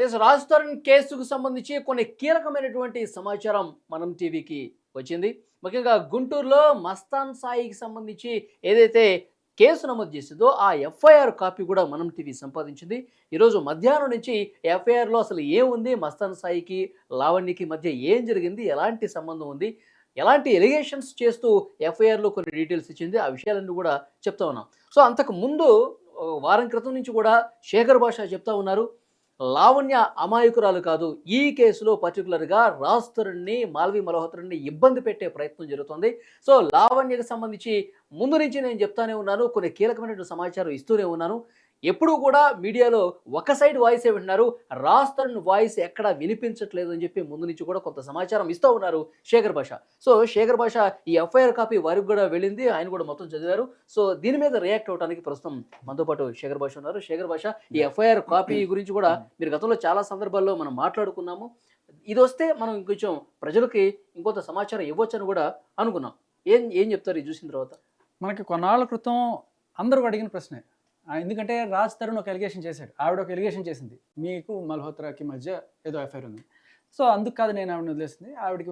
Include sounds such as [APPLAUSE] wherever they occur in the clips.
Yes Raj Tarun కేసుకు సంబంధించి కొన్ని కీలకమైనటువంటి సమాచారం మనం టీవీకి వచ్చింది. ముఖ్యంగా గుంటూరులో మస్తాన్ సాయికి సంబంధించి ఏదైతే కేసు నమోదు చేసిందో ఆ ఎఫ్ఐఆర్ కాపీ కూడా మనం టీవీ సంపాదించింది. ఈరోజు మధ్యాహ్నం నుంచి ఎఫ్ఐఆర్లో అసలు ఏముంది? మస్తాన్ సాయికి లావణ్యకి మధ్య ఏం జరిగింది? ఎలాంటి సంబంధం ఉంది? ఎలాంటి ఎలిగేషన్స్ చేస్తూ ఎఫ్ఐఆర్లో కొన్ని డీటెయిల్స్ ఇచ్చింది? ఆ విషయాలన్నీ కూడా చెప్తా ఉన్నాం. సో అంతకు ముందు వారం క్రితం నుంచి కూడా శేఖర్ భాష చెప్తా ఉన్నారు. లావణ్య అమాయకురాలు కాదు ఈ కేసులో పర్టికులర్గా రాస్తరుణ్ణి మాల్వి మల్హోత్రుణ్ణి ఇబ్బంది పెట్టే ప్రయత్నం జరుగుతుంది. సో లావణ్యకు సంబంధించి ముందు నుంచి నేను చెప్తానే ఉన్నాను కొన్ని కీలకమైనటువంటి సమాచారం ఇస్తూనే ఉన్నాను. ఎప్పుడూ కూడా మీడియాలో ఒక సైడ్ వాయిసే వింటున్నారు రాస్తరుణ్ వాయిస్ ఎక్కడా వినిపించట్లేదు అని చెప్పి ముందు నుంచి కూడా కొంత సమాచారం ఇస్తూ ఉన్నారు శేఖర్ భాష సో శేఖర్ భాష ఈ ఎఫ్ఐఆర్ కాపీ వారికి కూడా వెళ్ళింది ఆయన కూడా మొత్తం చదివారు. సో దీని మీద రియాక్ట్ అవడానికి ప్రస్తుతం మనతో పాటు శేఖర్ భాష ఉన్నారు. శేఖర్ భాష ఈ ఎఫ్ఐఆర్ కాపీ గురించి కూడా మీరు గతంలో చాలా సందర్భాల్లో మనం మాట్లాడుకున్నాము. ఇది వస్తే మనం ఇంకొంచెం ప్రజలకి ఇంకొంత సమాచారం ఇవ్వచ్చని కూడా అనుకున్నాం. ఏం ఏం చెప్తారు? ఇది చూసిన తర్వాత. మనకి కొన్నాళ్ళ క్రితం అందరూ అడిగిన ప్రశ్నే ఎందుకంటే రాజ్ తరుణ్ ఒక ఎలిగేషన్ చేశాడు. ఆవిడ ఒక ఎలిగేషన్ చేసింది. మీకు మల్హోత్రాకి మధ్య ఏదో ఎఫ్ఐఆర్ ఉంది. సో అందుకు కాదు నేను ఆవిడ వదిలేసింది. ఆవిడకి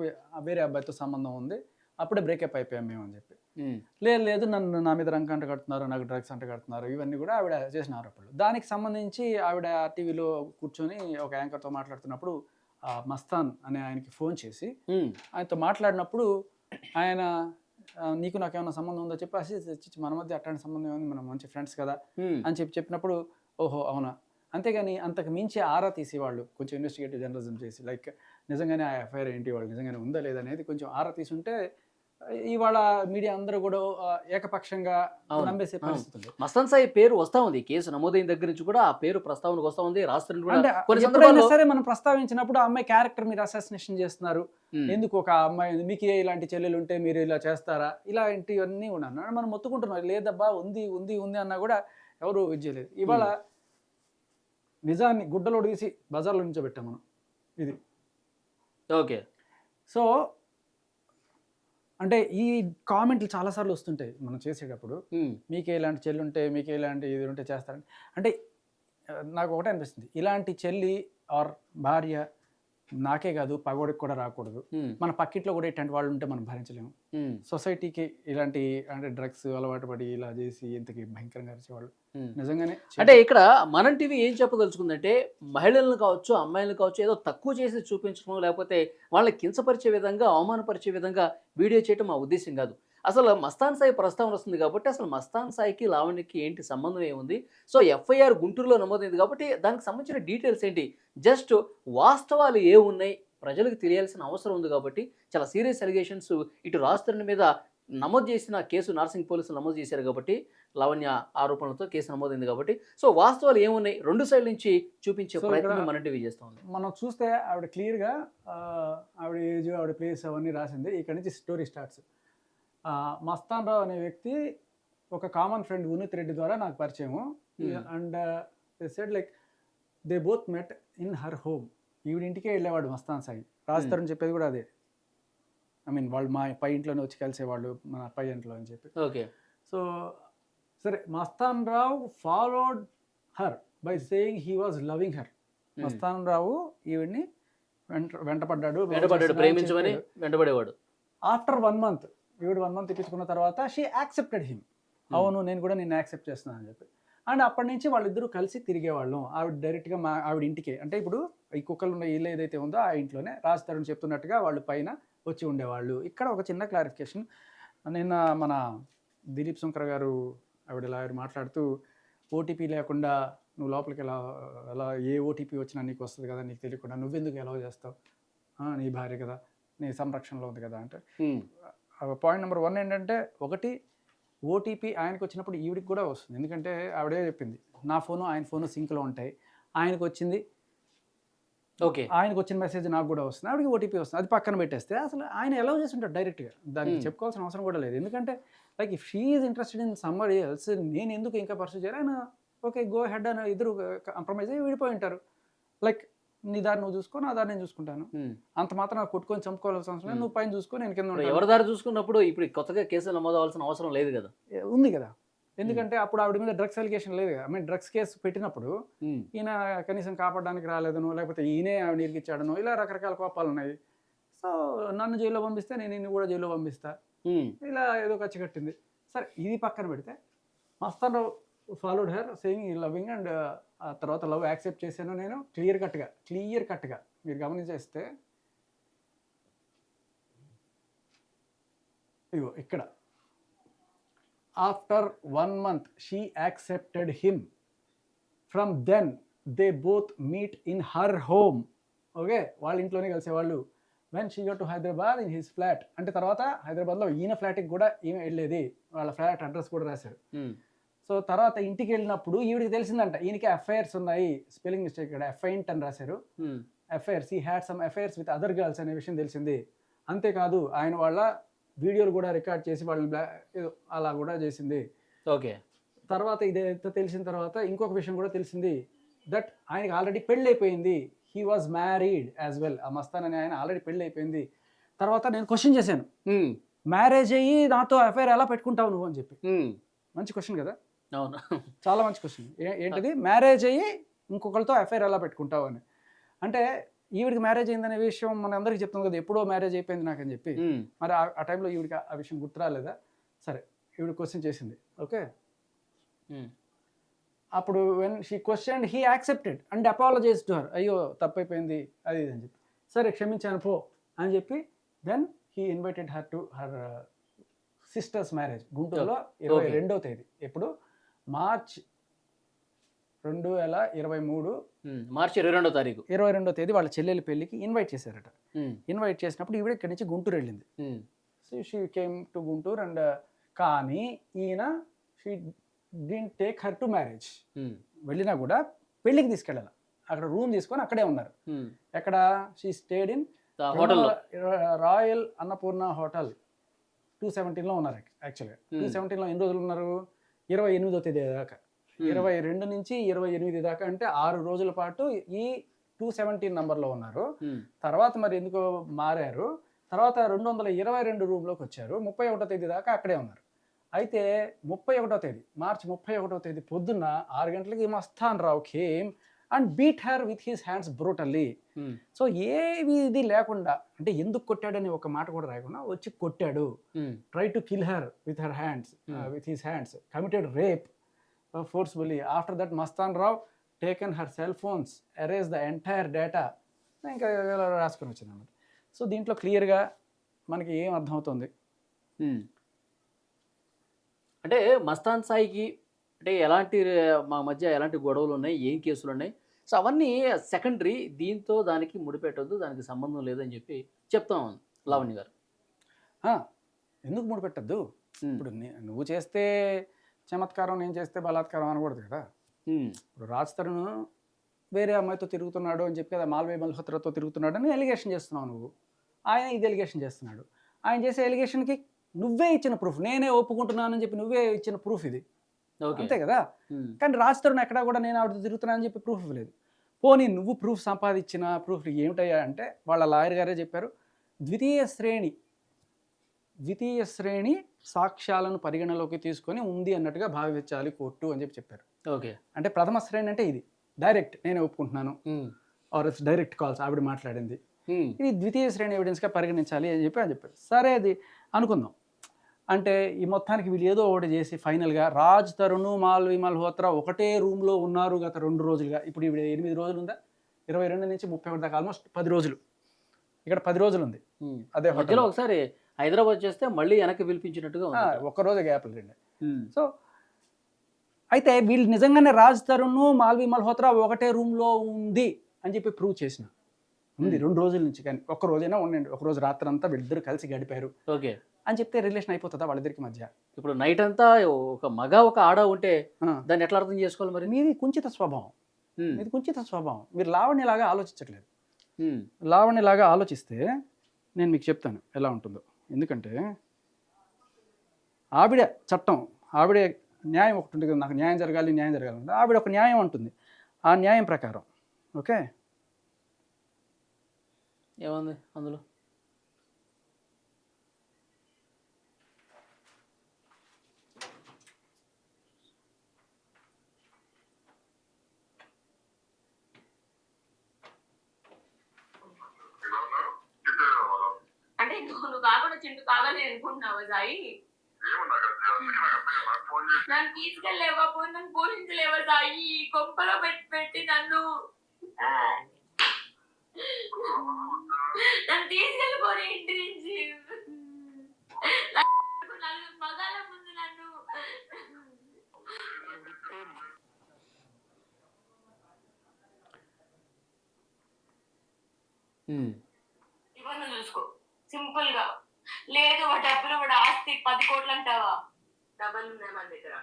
వేరే అబ్బాయితో సంబంధం ఉంది. అప్పుడే బ్రేకప్ అయిపోయాం మేము అని చెప్పి. లేదు లేదు నన్ను నా మీద రంక అంట కడుతున్నారు నాకు డ్రగ్స్ అంట కడుతున్నారు ఇవన్నీ కూడా ఆవిడ చేసిన ఆరోపణలు. దానికి సంబంధించి ఆవిడ టీవీలో కూర్చొని ఒక యాంకర్తో మాట్లాడుతున్నప్పుడు మస్తాన్ అనే ఆయనకి ఫోన్ చేసి ఆయనతో మాట్లాడినప్పుడు ఆయన ఆ, నీకు నాకేమైనా సంబంధం ఉందో చెప్పి మన మధ్య అట్లాంటి సంబంధం ఏముంది? మనం మంచి ఫ్రెండ్స్ కదా అని చెప్పి చెప్పినప్పుడు ఓహో అవునా? అంతేగాని అంతకు మించి ఆరా తీసేవాళ్ళు కొంచెం ఇన్వెస్టిగేటివ్ జర్నలిజం చేసి లైక్ నిజంగానే ఆ ఎఫ్ఐఆర్ ఏంటి? వాళ్ళు నిజంగానే ఉందా లేదా? అనేది కొంచెం ఆరా తీసుంటే ఇవాళ మీడియా అందరూ కూడా ఏకపక్షంగా నమ్మేసే. పరిస్థితి మస్తాన్ సాయి పేరు వస్తా ఉంది. కేసు నమోదైన దగ్గర నుంచి కూడా ఆ పేరు ప్రస్తావనకు వస్తా ఉంది. సందర్భాల్లో సరే మనం ప్రస్తావించినప్పుడు ఆ అమ్మాయి క్యారెక్టర్ మీరు అసాసినేషన్ చేస్తున్నారు. ఎందుకు ఒక అమ్మాయి ఉంది? మీకు ఏ ఇలాంటి చెల్లెలు ఉంటే మీరు ఇలా చేస్తారా? ఇలాంటివన్నీ ఉన్నాను మనం మొత్తుకుంటున్నాం. లేదబ్బా ఉంది ఉంది ఉంది అన్నా కూడా ఎవరు చేయలేదు. ఇవాళ నిజాన్ని గుడ్డలో తీసి బజార్లో నుంచోబెట్టాం మనం. ఇది. ఓకే. సో అంటే ఈ కామెంట్లు చాలాసార్లు వస్తుంటాయి మనం చేసేటప్పుడు. మీకే ఇలాంటి చెల్లి ఉంటే మీకే ఇలాంటి ఇది ఉంటే చేస్తారని. అంటే నాకు ఒకటే అనిపిస్తుంది. ఇలాంటి చెల్లి ఆర్ భార్య నాకే కాదు పగోడికి కూడా రాకూడదు. మన పక్కింట్లో కూడా ఇట్లాంటి వాళ్ళు ఉంటే మనం భరించలేము సొసైటీకి ఇలాంటి అంటే డ్రగ్స్ అలవాటు పడి ఇలా చేసి ఇంతకి భయంకరంగా ఉమ్. నిజంగానే అంటే ఇక్కడ మనం టీవీ ఏం చెప్పదలుచుకుందంటే మహిళలను కావచ్చు అమ్మాయిలను కావచ్చు ఏదో తక్కువ చేసి చూపించడం లేకపోతే వాళ్ళని కించపరిచే విధంగా అవమానపరిచే విధంగా వీడియో చేయడం మా ఉద్దేశం కాదు. అసలు మస్తాన్ సాయి ప్రస్తావన వస్తుంది కాబట్టి అసలు మస్తాన్ సాయికి లావణ్యకి ఏంటి సంబంధం ఏముంది? సో ఎఫ్ఐఆర్ గుంటూరులో నమోదైంది కాబట్టి దానికి సంబంధించిన డీటెయిల్స్ ఏంటి? జస్ట్ వాస్తవాలు ఏ ఉన్నాయి ప్రజలకు తెలియాల్సిన అవసరం ఉంది కాబట్టి చాలా సీరియస్ అలిగేషన్స్ ఇటు రాస్తున్న మీద నమోదు చేసిన కేసు నార్సింగ్ పోలీసులు నమోదు చేశారు కాబట్టి లావణ్య ఆరోపణలతో కేసు నమోదైంది కాబట్టి. సో వాస్తవాలు ఏమున్నాయి? రెండు సైడ్ల నుంచి చూపించే ప్రయత్నం మన టీవీ చేస్తా మనం చూస్తే ఆవిడ క్లియర్గా ఆవిడ ఏజ్ ఆవిడ ప్లేస్ అవన్నీ రాసింది. ఇక్కడ నుంచి స్టోరీ స్టార్ట్స్. మస్తాన్ రావు అనే వ్యక్తి ఒక కామన్ ఫ్రెండ్ వినీత్ రెడ్డి ద్వారా నాకు పరిచయము. Hmm. And said like they both met in her home ఈవిడ ఇంటికే వెళ్ళేవాడు మస్తాన్ సాయి. రాస్తారని చెప్పేది కూడా అదే. ఐ మీన్ వాళ్ళు మా పై ఇంట్లోనే వచ్చి కలిసేవాళ్ళు మన పై ఇంట్లో అని చెప్పి. ఓకే సో సరే Mastan Rao followed her by saying he was loving her Mastan Rao ఈవిడ్ని వెంట వెంటపడ్డాడు వెంటబడ్డాడు ప్రేమించమని వెంటబడేవాడు ఆఫ్టర్ వన్ మంత్ ఈవిడ వన్ మంత్ ఇప్పించుకున్న తర్వాత షీ యాక్సెప్టెడ్ హిమ్ అవును నేను కూడా నిన్ను యాక్సెప్ట్ చేస్తున్నాను అని చెప్పి. అండ్ అప్పటి నుంచి వాళ్ళిద్దరూ కలిసి తిరిగేవాళ్ళం. ఆవిడ డైరెక్ట్గా మా ఆవిడ ఇంటికే. అంటే ఇప్పుడు ఈ కుక్కలు ఉన్న ఇల్లు ఏదైతే ఉందో ఆ ఇంట్లోనే. రాజ్ తరుణ్ చెప్తున్నట్టుగా వాళ్ళు పైన వచ్చి ఉండేవాళ్ళు. ఇక్కడ ఒక చిన్న క్లారిఫికేషన్ నిన్న మన దిలీప్ శంకర్ గారు ఆవిడ లాయర్ మాట్లాడుతూ ఓటీపీ లేకుండా నువ్వు లోపలికి ఎలా ఎలా ఏ ఓటీపీ వచ్చినా నీకు వస్తుంది కదా నీకు తెలియకుండా నువ్వెందుకు ఎలా చేస్తావు? నీ భార్య కదా నీ సంరక్షణలో ఉంది కదా అంటే పాయింట్ నెంబర్ వన్ ఏంటంటే ఒకటి ఓటీపీ ఆయనకు వచ్చినప్పుడు ఈవిడికి కూడా వస్తుంది. ఎందుకంటే ఆవిడే చెప్పింది నా ఫోను ఆయన ఫోను సింక్లో ఉంటాయి. ఆయనకు వచ్చింది ఓకే. ఆయనకు వచ్చిన మెసేజ్ నాకు కూడా వస్తుంది. ఆవిడకి ఓటీపీ వస్తుంది. అది పక్కన పెట్టేస్తే అసలు ఆయన ఎలా చేస్తుంటాడు డైరెక్ట్గా దానికి Hmm. చెప్పుకోవాల్సిన అవసరం కూడా లేదు. ఎందుకంటే like if she is interested in summer else నేను ఎందుకు ఇంకా పర్సూ చేయాలి ఆయన ఓకే గో హెడ్ అని ఇద్దరు కాంప్రమైజ్ అయ్యి విడిపోయి ఉంటారు. లైక్ నీ దారి నువ్వు చూసుకో నా దారి నేను చూసుకుంటాను. అంత మాత్రం నాకు కొట్టుకొని చంపుకోవాల్సిన అవసరం లేదు. నువ్వు పైన చూసుకో నేను కింద ఎవరి దారి చూసుకున్నప్పుడు ఇప్పుడు కొత్తగా కేసులు నమోదవలసిన అవసరం లేదు కదా. ఉంది కదా. ఎందుకంటే అప్పుడు ఆవిడ మీద డ్రగ్స్ అలిగేషన్ లేదు ఐ మీన్ డ్రగ్స్ కేసు పెట్టినప్పుడు ఈయన కనీసం కాపాడడానికి రాలేదను లేకపోతే ఈయనే ఆవిడ ఇరికిచ్చాడను ఇలా రకరకాల కోపాలు ఉన్నాయి. సో నన్ను జైల్లో పంపిస్తే నేను నిన్ను కూడా జైల్లో పంపిస్తా. ఇలా ఏదో ఖర్చు కట్టింది. సరే ఇది పక్కన పెడితే Mastan followed her saying loving and ఆ తర్వాత లవ్ యాక్సెప్ట్ చేశాను నేను. క్లియర్ కట్గా క్లియర్ కట్గా. మీరు గమనించేస్తే ఇగో ఇక్కడ. After one month she accepted him. From then they both meet in her home. Okay? వాళ్ళ ఇంట్లోనే కలిసేవాళ్ళు. When she go to Hyderabad in his flat. అంటే తర్వాత హైదరాబాద్లో ఈయన ఫ్లాట్కి కూడా ఈమె వెళ్ళేది. వాళ్ళ ఫ్లాట్ అడ్రస్ కూడా రాశారు. సో తర్వాత ఇంటికి వెళ్ళినప్పుడు ఈవిడికి తెలిసిందంట ఈయనకి ఎఫ్ఐఆర్స్ ఉన్నాయి స్పెల్లింగ్ మిస్టేక్ ఇక్కడ ఎఫ్ఐంట్ అని రాశారు. అఫైర్స్ ఈ had some affairs with other girls అనే విషయం తెలిసింది. అంతేకాదు ఆయన వాళ్ళ వీడియోలు కూడా రికార్డ్ చేసి వాళ్ళని అలా కూడా చేసింది. ఓకే. తర్వాత ఇదంతా తెలిసిన తర్వాత ఇంకొక విషయం కూడా తెలిసింది దట్ ఆయనకి ఆల్రెడీ పెళ్ళి అయిపోయింది he was married as well ఆ మస్తాన్ అనే ఆయన ఆల్రెడీ పెళ్ళి అయిపోయింది తర్వాత నేను క్వశ్చన్ చేశాను. మ్యారేజ్ అయ్యి నాతో అఫైర్ ఎలా పెట్టుకుంటావు నువ్వు అని చెప్పి. ఉమ్, మంచి క్వశ్చన్ కదా. అవును. చాలా మంచి క్వశ్చన్. ఏంటిది? మ్యారేజ్ అయ్యి ఇంకొకరితో అఫైర్ ఎలా పెట్టుకుంటావు అని. అంటే ఈవిడికి మ్యారేజ్ అయిందనే విషయం మన అందరికీ చెప్తాం కదా ఎప్పుడో మ్యారేజ్ అయిపోయింది నాకు అని చెప్పి. మరి ఆ- టైంలో ఈవిడికి ఆ విషయం గుర్తురాలేదా సరే ఈవిడ క్వశ్చన్ చేసింది. ఓకే? అప్పుడు when she question he accepted and apologize to her అయ్యో తప్పైపోయింది అది ఇది అని చెప్పి. సరే క్షమించాను పో అని చెప్పి then he invited her to her sisters marriage గుంటూరులో ఇరవై. రెండవ తేదీ. ఎప్పుడు? మార్చ్ రెండు వేల ఇరవై మూడు. మార్చి ఇరవై రెండో తారీఖు. ఇరవై రెండో తేదీ వాళ్ళ చెల్లెలి పెళ్ళికి ఇన్వైట్ చేశారట. ఇన్వైట్ చేసినప్పుడు ఈవిడ ఇక్కడి నుంచి గుంటూరు వెళ్ళింది. So she came to Guntur and కానీ ఈయన she didn't take her to marriage వెళ్ళినా కూడా పెళ్ళికి తీసుకెళ్ళాలి. అక్కడ రూమ్ తీసుకొని అక్కడే ఉన్నారు. ఎక్కడ? షీ స్టేడ్ ఇన్ ఆ హోటల్లో. రాయల్ అన్నపూర్ణ హోటల్ టూ సెవెంటీన్లో ఉన్నారు యాక్చువల్గా టూ. సెవెంటీన్లో ఎన్ని రోజులు ఉన్నారు? ఇరవై ఎనిమిదో తేదీ దాకా. ఇరవై రెండు నుంచి ఇరవై ఎనిమిది దాకా అంటే ఆరు రోజుల పాటు ఈ టూ సెవెంటీన్ నెంబర్లో ఉన్నారు. తర్వాత మరి ఎందుకో మారారు. తర్వాత రెండు వందల ఇరవై రెండు రూమ్లోకి వచ్చారు. ముప్పై ఒకటో తేదీ దాకా అక్కడే ఉన్నారు. అయితే ముప్పై ఒకటో తేదీ మార్చి ముప్పై ఒకటో తేదీ పొద్దున్న ఆరు గంటలకి Mastan Rao came and beat her with his hands brutally so ఏవి ఇది లేకుండా అంటే ఎందుకు కొట్టాడని ఒక మాట కూడా రాయకుండా వచ్చి కొట్టాడు. Try to kill her with her hands Hmm. With his hands committed rape forcefully after that Mastan Rao taken her cell phones erase the entire data ఇంకా రాసుకొని వచ్చింది అన్నమాట. సో దీంట్లో క్లియర్గా మనకి ఏం అర్థమవుతుంది? ఉమ్. అంటే మస్తాన్ సాయికి అంటే ఎలాంటి మా మధ్య ఎలాంటి గొడవలు ఉన్నాయి? ఏం కేసులు ఉన్నాయి? సో అవన్నీ సెకండరీ దీంతో దానికి ముడిపెట్టొద్దు దానికి సంబంధం లేదని చెప్పి చెప్తాం లావణ్య గారు. ఎందుకు ముడిపెట్టద్దు? ఇప్పుడు నువ్వు చేస్తే చమత్కారం నేను చేస్తే బలాత్కారం అనకూడదు కదా. ఇప్పుడు రాజ్ తరుణ్ వేరే అమ్మాయితో తిరుగుతున్నాడు అని చెప్పి కదా మాల్వే మల్హోత్రాతో తిరుగుతున్నాడు అని ఎలిగేషన్ చేస్తున్నావు నువ్వు. ఆయన ఇది ఎలిగేషన్ చేస్తున్నాడు. ఆయన చేసే ఎలిగేషన్కి నువ్వే ఇచ్చిన ప్రూఫ్ నేనే ఒప్పుకుంటున్నానని చెప్పి నువ్వే ఇచ్చిన ప్రూఫ్ ఇది. అంతే కదా? కానీ రాజ్ తరుణ్ ఎక్కడా కూడా నేను ఆవిడతో తిరుగుతున్నానని చెప్పి ప్రూఫ్ ఇవ్వలేదు. పోనీ నువ్వు ప్రూఫ్ సంపాదించిన ప్రూఫ్ ఏమిటయ్యా అంటే వాళ్ళ లాయర్ గారే చెప్పారు ద్వితీయ శ్రేణి ద్వితీయ శ్రేణి సాక్ష్యాలను పరిగణలోకి తీసుకొని ఉంది అన్నట్టుగా భావించాలి కోర్టు అని చెప్పి చెప్పారు. ఓకే. అంటే ప్రథమ శ్రేణి అంటే ఇది. డైరెక్ట్ నేను ఒప్పుకుంటున్నాను. ఆర్ డైరెక్ట్ కాల్స్ ఆవిడ మాట్లాడింది. ఇది ద్వితీయ శ్రేణి ఎవిడెన్స్గా పరిగణించాలి అని చెప్పి అని చెప్పారు. సరే అది అనుకుందాం. అంటే ఈ మొత్తానికి వీళ్ళు ఏదో ఒకటి చేసి ఫైనల్గా రాజ్ తరుణ్ మాల్వి మల్హోత్రా ఒకటే రూమ్లో ఉన్నారు గత రెండు రోజులుగా. ఇప్పుడు ఇవి ఎనిమిది రోజులు ఉందా? ఇరవై రెండు నుంచి ముప్పై ఒకటి దాకా ఆల్మోస్ట్ పది రోజులు. ఇక్కడ పది రోజులు ఉంది. అదే హోటల్ ఒకసారి హైదరాబాద్ చేస్తే మళ్ళీ వెనక్కి పిలిపించినట్టుగా ఉంది. ఒక్క రోజు గ్యాప్ రండి ఉమ్, సో అయితే వీళ్ళు నిజంగానే రాజ్ తరుణ్ మాల్వి మల్హోత్రా ఒకటే రూమ్లో ఉంది అని చెప్పి ప్రూవ్ చేసిన. ఉంది. రెండు రోజుల నుంచి కానీ. ఒక్క రోజైనా ఉండండి. ఒక రోజు రాత్రి అంతా వీళ్ళిద్దరు కలిసి గడిపారు. ఓకే. అని చెప్తే రిలేషన్ అయిపోతుందా వాళ్ళిద్దరికి మధ్య? ఇప్పుడు నైట్ అంతా ఒక మగ ఒక ఆడ ఉంటే. దాన్ని ఎట్లా అర్థం చేసుకోవాలి మరి? మీది కుంచిత స్వభావం. మీది కుంచిత స్వభావం. మీరు లావణ్యలాగా ఆలోచించట్లేదు. లావణ్యలాగా ఆలోచిస్తే నేను మీకు చెప్తాను ఎలా ఉంటుందో. ఎందుకంటే ఆవిడ చట్టం ఆవిడ న్యాయం ఒకటి ఉంటుంది కదా నాకు న్యాయం జరగాలి న్యాయం జరగాలి ఆవిడ ఒక న్యాయం ఉంటుంది. ఆ న్యాయం ప్రకారం. ఓకే? ఏముంది అందులో? అంటే నువ్వు కాకుండా కావాలని అనుకుంటున్నావా నన్ను తీసుకెళ్ళలేవా పోయి నన్ను పోషించలేవా సాయి? కొంపలో పెట్టి పెట్టి నన్ను. నన్ను తీసుకెళ్ళిపోయి ఇంటి నుంచి నలుగురు మగాళ్ళ ముందు నన్ను. ఇవన్నీ చూసుకో. సింపుల్గా లేదు వాడు డబ్బులు వాడు ఆస్తి పది కోట్లు అంటావా? డబ్బులు ఉన్నాయి మన దగ్గర.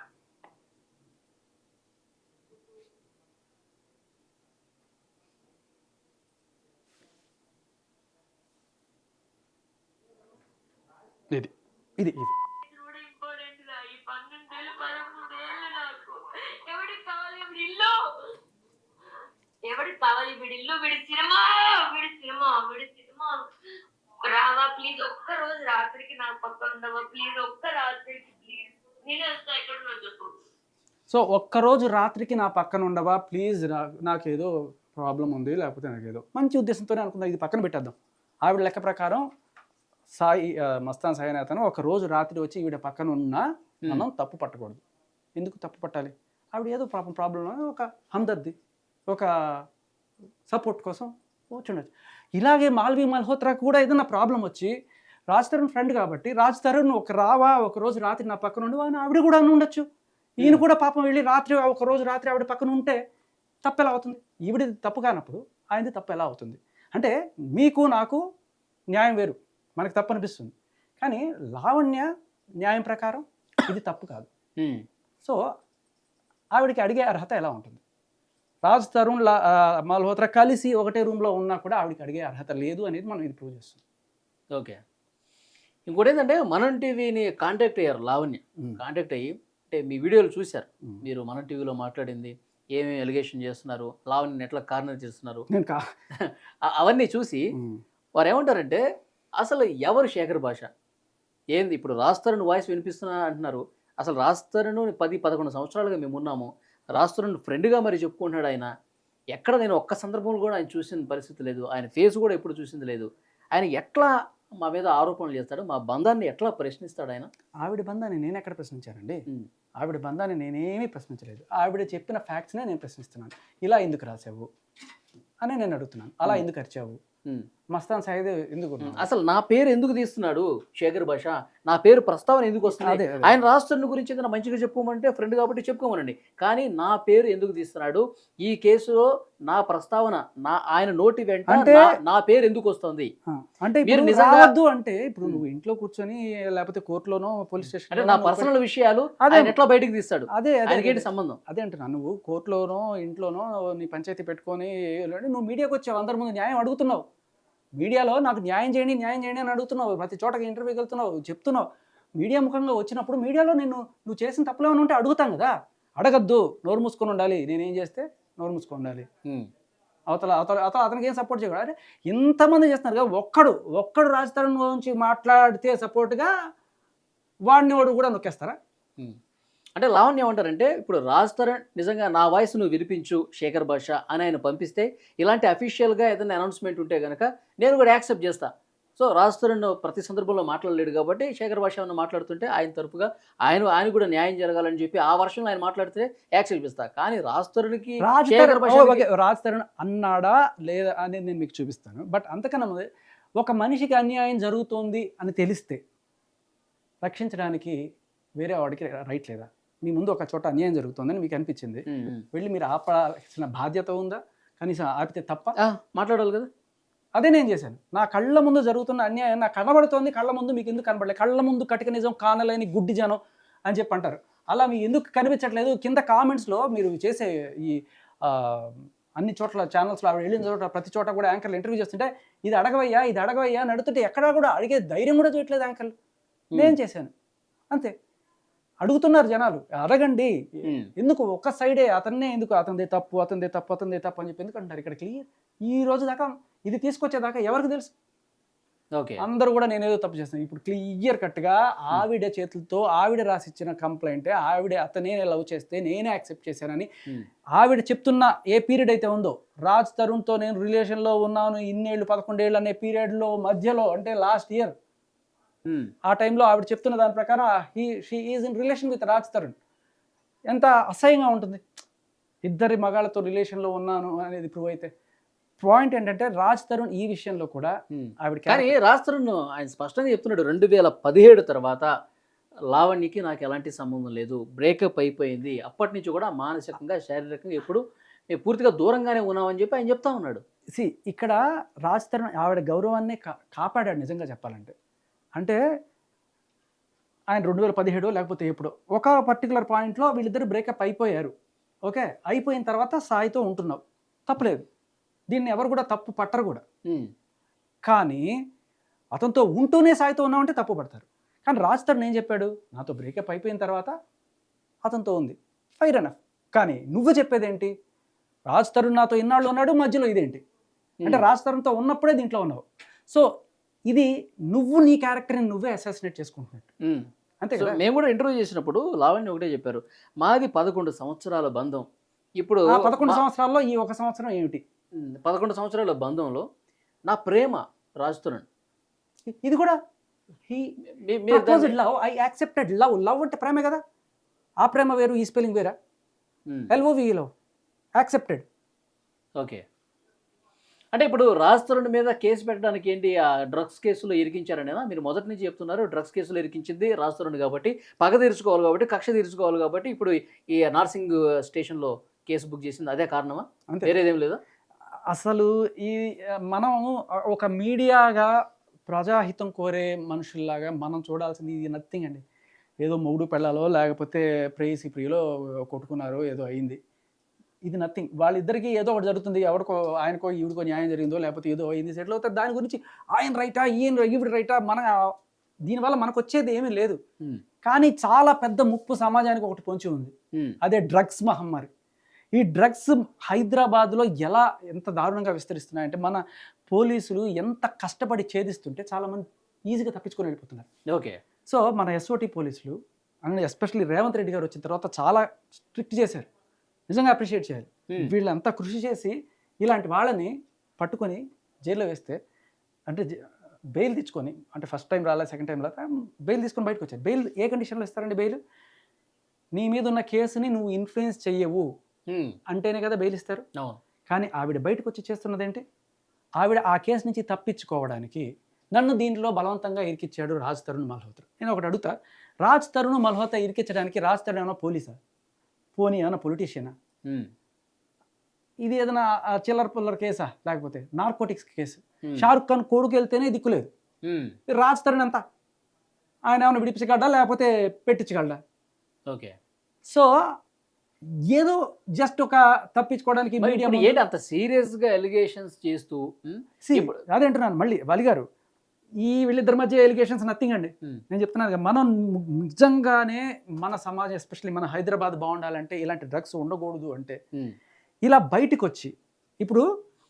ఇది. ఇది ఇది. కావాలి? వీడి ఇల్లు వీడి సినిమా వీడి సినిమా వీడి సినిమా. రావా ప్లీజ్ ఒక్క రోజు రాత్రికి నా పక్కన ఉండవా? ప్లీజ్ ఒక్క రాత్రికి ప్లీజ్ నేనే వస్తా ఎక్కడ ఉన్నావు చెప్పు. సో ఒక్కరోజు రాత్రికి నా పక్కన ఉండవా? ప్లీజ్ నాకు ఏదో ప్రాబ్లం ఉంది లేకపోతే నాకు ఏదో మంచి ఉద్దేశంతోనే అనుకుందాం ఇది పక్కన పెట్టేద్దాం. ఆవిడ లెక్క ప్రకారం సాయి మస్తాన్ సాయి అనే అతను ఒక రోజు రాత్రి వచ్చి ఈవిడ పక్కన ఉన్నా మనం తప్పు పట్టకూడదు. ఎందుకు తప్పు పట్టాలి? ఆవిడ ఏదో పాపం ప్రాబ్లం ఒక హందర్ది ఒక సపోర్ట్ కోసం కూర్చుండొచ్చు. ఇలాగే మాల్వి మల్హోత్రాకు కూడా ఏదైనా ప్రాబ్లం వచ్చి రాజ్ తరుణ్ ఫ్రెండ్ కాబట్టి రాజ్ తరుణ్ ఒక రావా ఒక రోజు రాత్రి నా పక్కన ఉండి ఆవిడ కూడా ఉండొచ్చు. ఈయన కూడా పాపం వెళ్ళి రాత్రి ఒక రోజు రాత్రి ఆవిడ పక్కన ఉంటే తప్పు ఎలా అవుతుంది? ఈవిడది తప్పు కానప్పుడు ఆయనది తప్పు ఎలా అవుతుంది? అంటే మీకు నాకు న్యాయం వేరు. మనకి తప్పు అనిపిస్తుంది. కానీ లావణ్య న్యాయం ప్రకారం ఇది తప్పు కాదు. సో ఆవిడకి అడిగే అర్హత ఎలా ఉంటుంది? రాజ్ తరుణ్ లా మల్హోత్రా కలిసి ఒకటే రూమ్లో ఉన్నా కూడా ఆవిడకి అడిగే అర్హత లేదు అనేది మనం ఇది ప్రూవ్ చేస్తుంది ఓకే. ఇంకోటి ఏంటంటే మనం టీవీని కాంటాక్ట్ అయ్యారు లావణ్య. కాంటాక్ట్ అయ్యి అంటే మీ వీడియోలు చూశారు. మీరు మన టీవీలో మాట్లాడింది ఏమేమి ఎలిగేషన్ చేస్తున్నారు లావణ్యని ఎట్లా కార్నర్ చేస్తున్నారు [LAUGHS] అవన్నీ చూసి. వారు ఏమంటారంటే అసలు ఎవరు శేఖర్ భాష? ఏంది ఇప్పుడు రాస్తరుని వాయిస్ వినిపిస్తున్నా అంటున్నారు. అసలు రాస్తరును పది పదకొండు సంవత్సరాలుగా మేము ఉన్నాము. రాస్తరుని ఫ్రెండ్గా మరి చెప్పుకుంటున్నాడు ఆయన. ఎక్కడ నేను ఒక్క సందర్భంలో కూడా ఆయన చూసిన పరిస్థితి లేదు. ఆయన ఫేస్ కూడా ఎప్పుడు చూసింది లేదు. ఆయన ఎట్లా మా మీద ఆరోపణలు చేస్తాడు? మా బంధాన్ని ఎట్లా ప్రశ్నిస్తాడు ఆయన? ఆవిడ బంధాన్ని నేను ఎక్కడ ప్రశ్నించానండి. ఆవిడ బంధాన్ని నేనేమీ ప్రశ్నించలేదు. ఆవిడ చెప్పిన ఫ్యాక్ట్స్నే నేను ప్రశ్నిస్తున్నాను. ఇలా ఎందుకు రాసావు? అని నేను అడుగుతున్నాను. అలా. ఎందుకు అరిచావు. మస్తాన్ సైద్ ఎందుకు? అసలు నా పేరు ఎందుకు తీస్తున్నాడు శేఖర్ భాష నా పేరు ప్రస్తావన ఎందుకు వస్తుంది. ఆయన రాష్ట్రం గురించి ఏదైనా మంచిగా చెప్పుకోమంటే ఫ్రెండ్ కాబట్టి చెప్పుకోమనండి కానీ నా పేరు ఎందుకు తీస్తున్నాడు ఈ కేసులో నా ప్రస్తావన నా ఆయన నోటి వెంట అంటే- నా- పేరు ఎందుకు వస్తుంది అంటే మీరు రావద్దు అంటే ఇప్పుడు. నువ్వు ఇంట్లో కూర్చొని లేకపోతే కోర్టులోనో పోలీస్ అంటే స్టేషన్ నా పర్సనల్ విషయాలు అదే. ఆయన ఎట్లా బయటికి తీస్తాడు అదే అదే ఆయనకేంటి అదే. సంబంధం అదే అంటున్నా నువ్వు కోర్టులోనో ఇంట్లోనో నీ పంచాయతీ పెట్టుకొని అంటే నువ్వు మీడియాకి వచ్చావు అందరి ముందు న్యాయం అడుగుతున్నావు మీడియాలో నాకు న్యాయం చేయండి న్యాయం చేయండి అని అడుగుతున్నావు. ప్రతి చోటకి ఇంటర్వ్యూకి వెళ్తున్నావు చెప్తున్నావు. మీడియా ముఖంగా వచ్చినప్పుడు మీడియాలో నేను నువ్వు చేసిన తప్పులు ఏమైనా ఉంటే అడుగుతాం కదా. అడగద్దు నోరు మూసుకొని ఉండాలి. నేనేం చేస్తే నోరు మూసుకొని ఉండాలి. అవతల అవతల అవతల అతనికి ఏం సపోర్ట్ చేయకూడదు. అరే ఇంతమంది చేస్తున్నారు కదా ఒక్కడు ఒక్కడు రాజధాని గురించి మాట్లాడితే సపోర్ట్గా వాడిని వాడు కూడా నొక్కేస్తారా. అంటే లావణ్య ఏమంటారంటే ఇప్పుడు రాజ్ తరుణ్ నిజంగా నా వాయిస్ నువ్వు వినిపించు శేఖర్ భాష అని ఆయన పంపిస్తే ఇలాంటి అఫీషియల్గా ఏదైనా అనౌన్స్మెంట్ ఉంటే కనుక నేను కూడా యాక్సెప్ట్ చేస్తా. సో రాజ్ తరుణ్ ప్రతి సందర్భంలో మాట్లాడలేడు కాబట్టి శేఖర్ భాష ఏమన్నా మాట్లాడుతుంటే ఆయన తరపుగా ఆయన ఆయన కూడా న్యాయం జరగాలని చెప్పి ఆ వర్షంలో ఆయన మాట్లాడితే యాక్సెప్ట్ చేస్తా. కానీ రాజ్ తరుణ్కి రాజ్ శేఖర్ తరుణ్ భాష ఓ, ఓకే, రాజ్ తరుణ్ అన్నాడా లేదా అనేది నేను మీకు చూపిస్తాను. బట్ అంతకన్నా ముందు ఒక మనిషికి అన్యాయం జరుగుతోంది అని తెలిస్తే రక్షించడానికి వేరే వాడికి రైట్ లేదా? మీ ముందు ఒక చోట అన్యాయం జరుగుతోందని మీకు అనిపించింది. వెళ్ళి మీరు ఆపాల్సిన బాధ్యత ఉందా? కనీసం ఆపితే తప్ప? మాట్లాడాలి కదా. అదే నేను చేశాను. నా కళ్ళ ముందు జరుగుతున్న అన్యాయం నాకు కనబడుతోంది. కళ్ళ ముందు మీకు ఎందుకు కనబడలేదు? కళ్ళ ముందు కటిక నిజం కానలేని గుడ్డి జనం అని చెప్పి అంటారు. అలా మీకు ఎందుకు కనిపించట్లేదు? కింద కామెంట్స్లో మీరు చేసే ఈ అన్ని చోట్ల ఛానల్స్లో ఆవిడ వెళ్ళిన చోట ప్రతి చోట కూడా యాంకర్లు ఇంటర్వ్యూ చేస్తుంటే ఇది అడగవయ్యా ఇది అడగవయ్యా అని అడుగుతుంటే ఎక్కడా కూడా అడిగే ధైర్యం కూడా చేయట్లేదు యాంకర్లు నేను చేశాను. అంతే. అడుగుతున్నారు జనాలు అడగండి. ఎందుకు ఒక సైడే అతన్నే ఎందుకు అతనిదే తప్పు అతనిదే తప్పు అతనిదే తప్పు అని చెప్పి ఎందుకు అంటారు ఇక్కడ క్లియర్ ఈ రోజు దాకా ఇది తీసుకొచ్చేదాకా ఎవరికి తెలుసు? ఓకే. అందరూ కూడా నేనేదో తప్పు చేస్తాను ఇప్పుడు క్లియర్ కట్గా ఆవిడ చేతులతో ఆవిడ రాసిచ్చిన కంప్లైంట్ ఆవిడ అతనే లవ్ చేస్తే నేనే యాక్సెప్ట్ చేశానని. ఆవిడ చెప్తున్న ఏ పీరియడ్ అయితే ఉందో రాజ్ తరుణ్తో నేను రిలేషన్లో ఉన్నాను ఇన్నేళ్ళు పదకొండేళ్ళు అనే పీరియడ్లో మధ్యలో అంటే లాస్ట్ ఇయర్ ఆ టైంలో ఆవిడ చెప్తున్న దాని ప్రకారం he she is in relation with Raj Tarun ఎంత అసహ్యంగా ఉంటుంది. ఇద్దరి మగాళ్ళతో రిలేషన్లో ఉన్నాను అనేది ప్రూవ్ అయితే. పాయింట్ ఏంటంటే రాజ్ తరుణ్ ఈ విషయంలో కూడా ఉమ్. ఆవిడ కానీ రాష్ట్రం ఆయన స్పష్టంగా చెప్తున్నాడు రెండు వేల పదిహేడు తర్వాత లావణ్యకి నాకు ఎలాంటి సంబంధం లేదు. బ్రేకప్ అయిపోయింది. అప్పటి నుంచి కూడా మానసికంగా శారీరకంగా ఎప్పుడు పూర్తిగా దూరంగానే ఉన్నామని చెప్పి ఆయన చెప్తా ఉన్నాడు. సి ఇక్కడ రాజ్ తరుణ్ ఆవిడ గౌరవాన్ని కాపాడాడు నిజంగా చెప్పాలంటే. అంటే ఆయన రెండు వేల పదిహేడు లేకపోతే ఎప్పుడు. ఒక పర్టికులర్ పాయింట్లో వీళ్ళిద్దరు బ్రేకప్ అయిపోయారు. ఓకే? అయిపోయిన తర్వాత సాయితో ఉంటున్నావు. తప్పలేదు. దీన్ని ఎవరు కూడా తప్పు పట్టరు కూడా. కానీ అతనితో ఉంటూనే సాయితో ఉన్నామంటే తప్పు పడతారు. కానీ రాజ్ తరుణ్ ఏం చెప్పాడు? నాతో బ్రేకప్ అయిపోయిన తర్వాత అతనితో ఉంది. ఫైర్ ఎనఫ్ కానీ నువ్వు చెప్పేది ఏంటి రాజ్ తరుణ్ నాతో ఇన్నాళ్ళు ఉన్నాడు మధ్యలో ఇదేంటి? అంటే. రాజ్ తరుణ్తో ఉన్నప్పుడే దీంట్లో ఉన్నావు. సో ఇది నువ్వు నీ క్యారెక్టర్ని నువ్వే అసాసినేట్ చేసుకుంటున్నట్టు. అంతే సో కదా? మేము కూడా ఇంటర్వ్యూ చేసినప్పుడు లావణ్య ఒకటే చెప్పారు మాది పదకొండు సంవత్సరాల బంధం. ఇప్పుడు పదకొండు సంవత్సరాల్లో ఈ ఒక సంవత్సరం ఏమిటి? పదకొండు సంవత్సరాల బంధంలో నా ప్రేమ రాజుతున్నాను ఇది కూడా love I accepted love love అంటే ప్రేమే కదా? ఆ ప్రేమ వేరు ఈ స్పెల్లింగ్ వేరా? L O V love accepted okay. అంటే ఇప్పుడు రాజ్ తరుణ్ మీద కేసు పెట్టడానికి ఏంటి? ఆ డ్రగ్స్ కేసులో ఇరికించారనేనా? మీరు మొదటి నుంచి చెప్తున్నారు డ్రగ్స్ కేసులో ఇరికించింది రాజ్ తరుణ్ కాబట్టి పగ తీర్చుకోవాలి కాబట్టి కక్ష తీర్చుకోవాలి కాబట్టి ఇప్పుడు ఈ నార్సింగ్ స్టేషన్లో కేసు బుక్ చేసింది. అదే కారణమా? వేరేదేం లేదా? అసలు ఈ మనం ఒక మీడియాగా ప్రజాహితం కోరే మనుషుల్లాగా మనం చూడాల్సింది ఇది నథింగ్ అండి. ఏదో మొగుడు పెళ్ళాలో లేకపోతే ప్రేయసి ప్రియులో కొట్టుకున్నారో ఏదో అయింది. ఇది నథింగ్ వాళ్ళిద్దరికీ ఏదో ఒకటి జరుగుతుంది. ఎవరికో ఆయనకో ఈవిడికో న్యాయం జరిగిందో లేకపోతే ఏదో అయింది సెటిల్ అవుతారు. దాని గురించి ఆయన రైటా ఈయన ఈవిడ రైటా మన దీనివల్ల మనకు వచ్చేది ఏమీ లేదు. ఉమ్, కానీ చాలా పెద్ద ముప్పు సమాజానికి ఒకటి పొంచి ఉంది. ఉమ్, అదే డ్రగ్స్ మహమ్మారి. ఈ డ్రగ్స్ హైదరాబాద్లో ఎలా ఎంత దారుణంగా విస్తరిస్తున్నాయంటే మన పోలీసులు ఎంత కష్టపడి ఛేదిస్తుంటే చాలామంది ఈజీగా తప్పించుకొని వెళ్ళిపోతున్నారు. ఓకే. సో మన ఎస్ఓటి పోలీసులు అండ్ ఎస్పెషల్లీ రేవంత్ రెడ్డి గారు వచ్చిన తర్వాత చాలా స్ట్రిక్ట్ చేశారు. నిజంగా అప్రిషియేట్ చేయాలి. వీళ్ళంతా కృషి చేసి ఇలాంటి వాళ్ళని పట్టుకొని జైల్లో వేస్తే అంటే బెయిల్ తెచ్చుకొని అంటే ఫస్ట్ టైం రాలే సెకండ్ టైం రాలే బెయిల్ తీసుకొని బయటకు వచ్చారు. బెయిల్ ఏ కండిషన్లో ఇస్తారండి బెయిల్? నీ మీద ఉన్న కేసుని నువ్వు ఇన్ఫ్లుయెన్స్ చెయ్యవు అంటేనే కదా బెయిల్ ఇస్తారు. కానీ ఆవిడ బయటకు వచ్చి చేస్తున్నది ఏంటి ఆవిడ ఆ కేసు నుంచి తప్పించుకోవడానికి నన్ను దీంట్లో బలవంతంగా ఇరికిచ్చాడు రాజ్ తరుణ్ మల్హోత్రా. నేను ఒకటి అడుగుతా రాజ్ తరుణ్ మల్హోత్రా ఇరికించడానికి రాజ్ తరుణ్ ఏమైనా పోలీసా? పోనీ ఏమైనా పొలిటీషియనా ఇది ఏదైనా చిల్లర పుల్లర కేసా? లేకపోతే నార్కోటిక్స్ కేసు షారుఖ్ ఖాన్ కొడుకు వెళ్తేనే దిక్కులేదు రాజ్ తరుణ్ అంతా ఆయన ఏమైనా విడిపించగలడా? లేకపోతే పెట్టించగలడా? ఓకే. సో ఏదో జస్ట్ ఒక తప్పించుకోవడానికి మీడియా ఏంటి అంత సీరియస్గా ఎలిగేషన్స్ చేస్తూ అదే అంటున్నాను మళ్ళీ వాలి గారు ఈ వీళ్ళిద్దరి మధ్య ఎలిగేషన్స్ నథింగ్ అండి. Hmm. నేను చెప్తున్నాను మనం నిజంగానే మన సమాజం ఎస్పెషల్లీ మన హైదరాబాద్ బాగుండాలంటే ఇలాంటి డ్రగ్స్ ఉండకూడదు అంటే ఉమ్, ఇలా బయటకు వచ్చి ఇప్పుడు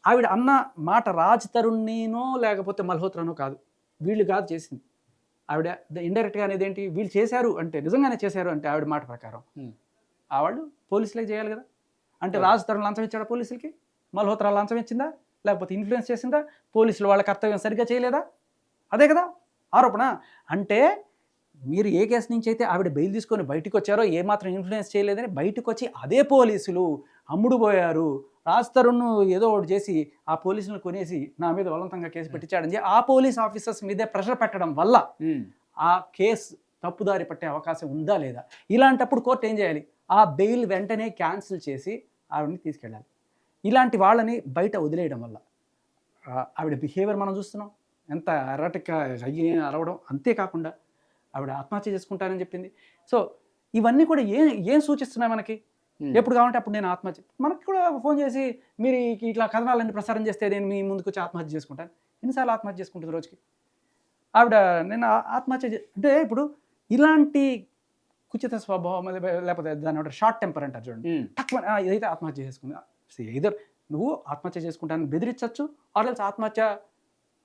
ఆవిడ అన్న మాట రాజ్ తరుణ్నినో లేకపోతే మల్హోత్రానో కాదు వీళ్ళు కాదు చేసింది. ఆవిడ ఇండైరెక్ట్గా అనేది ఏంటి? వీళ్ళు చేశారు అంటే నిజంగానే చేశారు అంటే ఆవిడ మాట ప్రకారం. Hmm. ఆ వాళ్ళు పోలీసులే చేయాలి కదా. అంటే. రాజ్ తరుణ్ లంచం ఇచ్చాడా పోలీసులకి? మల్హోత్రా లంచం ఇచ్చిందా? లేకపోతే ఇన్ఫ్లుయెన్స్ చేసిందా? పోలీసులు వాళ్ళ కర్తవ్యం సరిగ్గా చేయలేదా? అదే కదా ఆరోపణ. అంటే మీరు ఏ కేసు నుంచి అయితే ఆవిడ బెయిల్ తీసుకొని బయటకు వచ్చారో ఏమాత్రం ఇన్ఫ్లుయెన్స్ చేయలేదని బయటకు వచ్చి అదే పోలీసులు అమ్ముడు పోయారు రాజ్ ఏదో ఒకటి చేసి ఆ పోలీసులను కొనేసి నా మీద బలవంతంగా కేసు పెట్టించాడని చెప్పి ఆ పోలీస్ ఆఫీసర్స్ మీదే ప్రెషర్ పెట్టడం వల్ల ఆ కేసు తప్పుదారి పట్టే అవకాశం ఉందా లేదా? ఇలాంటప్పుడు కోర్టు ఏం చేయాలి? ఆ బెయిల్ వెంటనే క్యాన్సిల్ చేసి ఆవిడని తీసుకెళ్ళాలి. ఇలాంటి వాళ్ళని బయట వదిలేయడం వల్ల. ఆవిడ బిహేవియర్ మనం చూస్తున్నాం. ఎంత ఎర్రటిక్ అయ్యి అరవడం అంతేకాకుండా ఆవిడ ఆత్మహత్య చేసుకుంటానని చెప్పింది. సో ఇవన్నీ కూడా ఏం ఏం సూచిస్తున్నాయి మనకి? ఎప్పుడు కావాలంటే అప్పుడు నేను ఆత్మహత్య మనకి కూడా ఫోన్ చేసి మీరు ఇట్లా కథనాలన్నీ ప్రసారం చేస్తే నేను మీ ముందుకు వచ్చి ఆత్మహత్య చేసుకుంటాను. ఎన్నిసార్లు ఆత్మహత్య చేసుకుంటుంది రోజుకి? ఆవిడ నేను ఆత్మహత్య అంటే ఇప్పుడు ఇలాంటి కుచిత స్వభావం లేకపోతే దాని షార్ట్ టెంపర్ అంటారు చూడండి. తక్కువ ఆత్మహత్య చేసుకుంది ఇదర్ నువ్వు ఆత్మహత్య చేసుకుంటానని బెదిరించవచ్చు ఆర్ఎల్స్ ఆత్మహత్య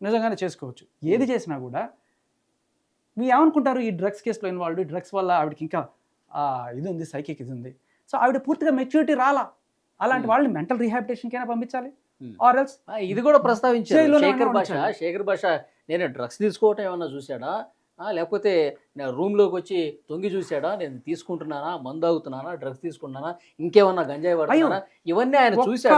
నిజంగానే చేసుకోవచ్చు. ఏది చేసినా కూడా మీ ఏమనుకుంటారు? ఈ డ్రగ్స్ కేసులో ఇన్వాల్వ్ డ్రగ్స్ వల్ల ఆవిడకి ఇంకా ఇది ఉంది సైకిక్ ఇది ఉంది. సో ఆవిడ పూర్తిగా మెచ్యూరిటీ రాలా. అలాంటి Hmm. వాళ్ళని మెంటల్ రీహాబిటేషన్కైనా పంపించాలి. Hmm. ఆర్ఎల్స్ ఆ, ఇది కూడా ప్రస్తావించారు. శేఖర్ భాష. శేఖర్ భాష నేను డ్రగ్స్ తీసుకోవటం ఏమన్నా చూశాడా? లేకపోతే నా రూమ్లోకి వచ్చి తొంగి చూశాడా? నేను తీసుకుంటున్నానా? మందు అవుతున్నానా డ్రగ్స్ తీసుకుంటున్నానా? ఇంకేమన్నా గంజాయి పడుతున్నానా ఇవన్నీ ఆయన చూశాడా?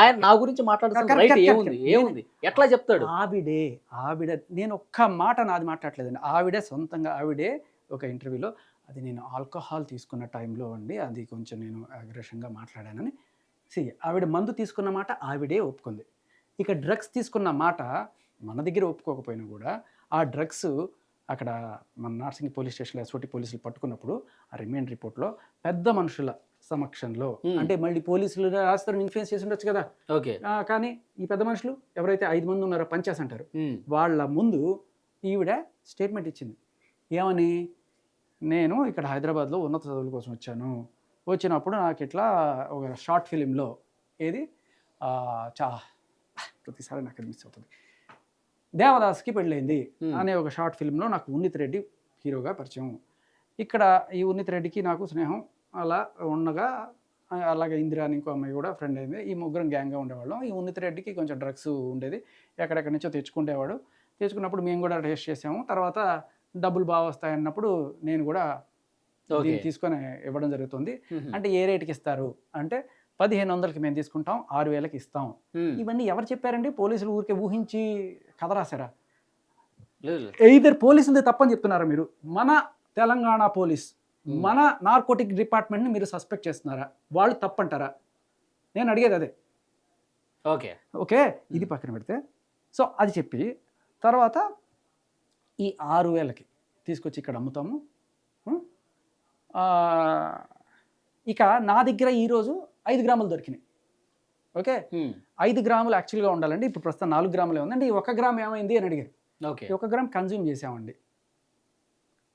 ఆయన నా గురించి మాట్లాడుతున్న రైట్ ఏముంది. ఏముంది? ఎట్లా చెప్తాడు? ఆవిడే ఆవిడ నేను ఒక్క మాట నాది మాట్లాడలేదండి. ఆవిడే సొంతంగా ఆవిడే ఒక ఇంటర్వ్యూలో అది నేను ఆల్కహాల్ తీసుకున్న టైంలో అండి అది కొంచెం నేను అగ్రెషన్గా మాట్లాడానని సి ఆవిడ మందు తీసుకున్న మాట ఆవిడే ఒప్పుకుంది. ఇక డ్రగ్స్ తీసుకున్న మాట మన దగ్గర ఒప్పుకోకపోయినా కూడా ఆ డ్రగ్స్ అక్కడ మన నార్సింగ్ పోలీస్ స్టేషన్లో ఎస్ఓటి పోలీసులు పట్టుకున్నప్పుడు ఆ రిమైండ్ రిపోర్ట్లో పెద్ద మనుషుల సమక్షంలో Hmm. అంటే మళ్ళీ పోలీసులు రాస్తారని ఇన్ఫ్లుయెన్స్ చేసి ఉండొచ్చు కదా. ఓకే. కానీ ఈ పెద్ద మనుషులు ఎవరైతే ఐదు మంది ఉన్నారో పంచాస్ అంటారు ఉమ్, వాళ్ళ ముందు ఈవిడ స్టేట్మెంట్ ఇచ్చింది. ఏమని? నేను ఇక్కడ హైదరాబాద్లో ఉన్నత చదువుల కోసం వచ్చాను. వచ్చినప్పుడు నాకు ఇట్లా ఒక షార్ట్ ఫిలింలో ఏది? చా ప్రతిసారి నాకు మిస్ అవుతుంది. దేవదాస్కి పెళ్ళైంది. అనే ఒక షార్ట్ ఫిల్మ్లో నాకు ఉన్నిత్ రెడ్డి హీరోగా పరిచయం. ఇక్కడ ఈ ఉన్నిత్ రెడ్డికి నాకు స్నేహం అలా ఉండగా అలాగే ఇందిరా ఇంకో అమ్మాయి కూడా ఫ్రెండ్ అయింది. ఈ ముగ్గురం గ్యాంగ్గా ఉండేవాళ్ళం. ఈ ఉన్నిత్ రెడ్డికి కొంచెం డ్రగ్స్ ఉండేది. ఎక్కడెక్కడి నుంచో తెచ్చుకునేవాడు తెచ్చుకున్నప్పుడు మేము కూడా టేస్ట్ చేసాము. తర్వాత డబ్బులు బాగా వస్తాయన్నప్పుడు నేను కూడా తీసుకొని ఇవ్వడం జరుగుతుంది. అంటే ఏ రేటుకి ఇస్తారు? అంటే పదిహేను వందలకి మేము తీసుకుంటాం ఆరు వేలకి ఇస్తాం ఇవన్నీ ఎవరు చెప్పారండి? పోలీసులు ఊరికే ఊహించి కథ రాశారా. ఎయిదర్ పోలీసులది తప్పని చెప్తున్నారా మీరు? మన తెలంగాణ పోలీస్. మన నార్కోటిక్ డిపార్ట్మెంట్ని మీరు సస్పెక్ట్ చేస్తున్నారా? వాళ్ళు తప్పంటారా? నేను అడిగేది అదే. ఓకే. ఓకే? ఇది పక్కన పెడితే. సో అది చెప్పి తర్వాత ఈ ఆరు వేలకి తీసుకొచ్చి ఇక్కడ అమ్ముతాము. ఇక నా దగ్గర ఈరోజు ఐదు గ్రాములు దొరికినాయి. ఓకే? ఉమ్, ఐదు గ్రాములు యాక్చువల్గా ఉండాలండి. ఇప్పుడు ప్రస్తుతం నాలుగు గ్రాములే ఉందండి ఈ ఒక గ్రామ్ ఏమైంది అని అడిగారు. ఓకే. ఒక గ్రామ్ కన్జ్యూమ్ చేసామండి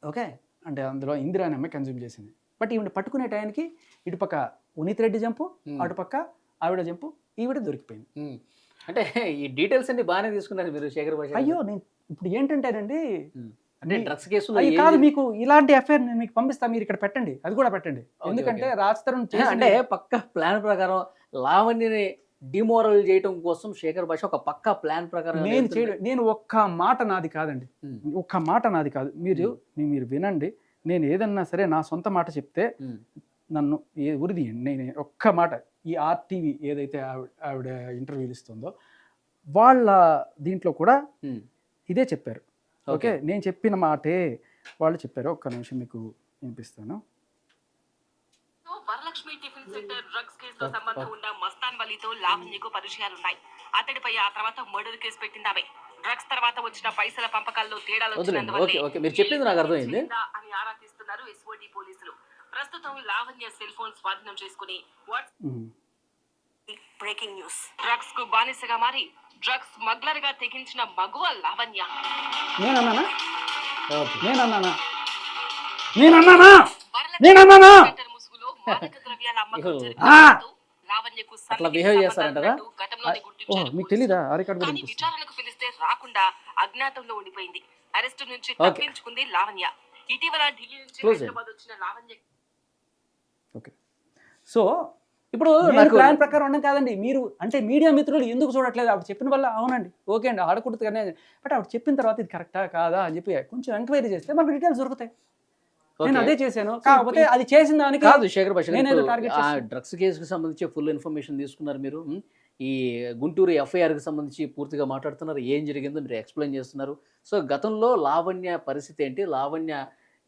ఓకే? అంటే అందులో ఇందిరా అనే అమ్మాయి కన్జ్యూమ్ చేసింది. బట్ ఈవిడ పట్టుకునే టైంకి ఇటుపక్క ఉనిత్ రెడ్డి జంపు ఉమ్, అటుపక్క ఆవిడ జంపు ఈవిడ దొరికిపోయింది. ఉమ్. అంటే ఈ డీటెయిల్స్ అన్ని బాగానే తీసుకున్నారు మీరు శేఖర్ భాష అయ్యో నేను ఇప్పుడు ఏంటంటేనండి అంటే డ్రగ్స్ కేసులో ఏం కాదు మీకు ఇలాంటి అఫైర్ నేను మీకు పంపిస్తా మీరు ఇక్కడ పెట్టండి. అది కూడా పెట్టండి. ఎందుకంటే. రాజ్ తరుణ్ [LAUGHS] అంటే పక్క ప్లాన్ ప్రకారం లావణ్యని డిమోరల్ చేయడం కోసం శేఖర్ భాష ఒక పక్క ప్లాన్ ప్రకారం నేను చేయడం నేను ఒక్క మాట నాది కాదండి. ఒక్క మాట నాది కాదు. మీరు మీరు వినండి. నేను ఏదన్నా సరే నా సొంత మాట చెప్తే నన్ను ఏ ఉరిదీయండి నేను ఒక్క మాట ఈ ఆర్టీవీ ఏదైతే ఆవిడ ఆవిడ ఇంటర్వ్యూలు ఇస్తుందో వాళ్ళ దీంట్లో కూడా. ఇదే చెప్పారు. ఓకే. నేను చెప్పిన మాటే వాళ్ళు చెప్పారు. ఒక్క నిమిషం మీకు వినిపిస్తాను. వరలక్ష్మి టిఫిన్ సెంటర్ డ్రగ్స్ కేసులో సంబంధం ఉన్న మస్తాన్ వలీతో లావణ్యకు పరిచయాలున్నాయి. అతడిపై ఆ తర్వాత మర్డర్ కేసు పెట్టింది ఆమె డ్రగ్స్ తర్వాత వచ్చిన పైసల పంపకాల్లో తేడాలు వచ్చినందువల్లే మీరు చెప్పింది నాకు అర్థమైంది. అని ఆరా తీస్తున్నారు ఎస్ఓటి పోలీసులు. ప్రస్తుతం లావణ్య సెల్ ఫోన్ స్వాధీనం చేసుకుని వాట్సాప్ ఉమ్. Breaking news. డ్రగ్స్కు బానిసగా మారి డ్రగ్స్ స్మగ్లర్గా తెగించిన మగువ లావణ్య. నేనన్నానా? నేనన్నానా? నేనన్నానా? నేనన్నానా? ముసుగులో మాదక ద్రవ్యాల అమ్మకం లావణ్యకు అట్లా చేస్తారంటారా? గతంలోనే గుర్తించారు మీకు. తెలీదా? ఆ రికార్డు కూడా కానీ విచారణకు పిలిస్తే రాకుండా అజ్ఞాతంలో ఉండిపోయింది. అరెస్టు నుంచి. తప్పించుకుంది లావణ్య. ఇటీవల ఢిల్లీ నుంచి హైదరాబాద్ వచ్చిన లావణ్య ఓకే. సో ఇప్పుడు ప్లాన్ ప్రకారం ఉండడం కాదండి. మీరు అంటే మీడియా మిత్రులు ఎందుకు చూడట్లేదు? ఆవిడ చెప్పిన వల్ల అవునండి. ఓకే అండి ఆడకూడదు కానీ బట్ ఆవిడ చెప్పిన తర్వాత ఇది కరెక్టా కాదా అని చెప్పి కొంచెం ఎంక్వైరీ చేస్తే మనకు డీటెయిల్స్ దొరుకుతాయి. నేను. అదే చేశాను. కాకపోతే అది చేసిన దానికి కాదు శేఖర్ భాష. డ్రగ్స్ కేసుకు సంబంధించి ఫుల్ ఇన్ఫర్మేషన్ తీసుకున్నారు మీరు. ఈ గుంటూరు FIR కి సంబంధించి పూర్తిగా మాట్లాడుతున్నారు. ఏం జరిగిందో మీరు ఎక్స్ప్లెయిన్ చేస్తున్నారు. సో గతంలో లావణ్య పరిస్థితి ఏంటి? లావణ్య